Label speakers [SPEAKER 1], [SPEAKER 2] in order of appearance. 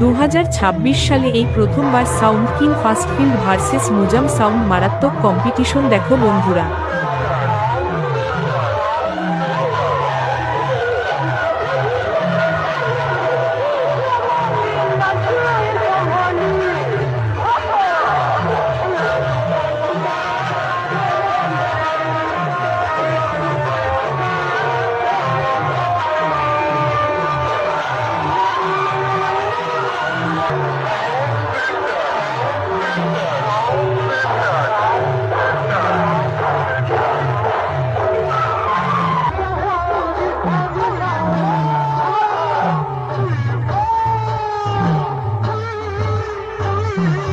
[SPEAKER 1] দু হাজার ছাব্বিশ সালে এই প্রথমবার sound king fast field versus মুজাম sound মারাত্মক কম্পিটিশন দেখো বন্ধুরা। Thank you.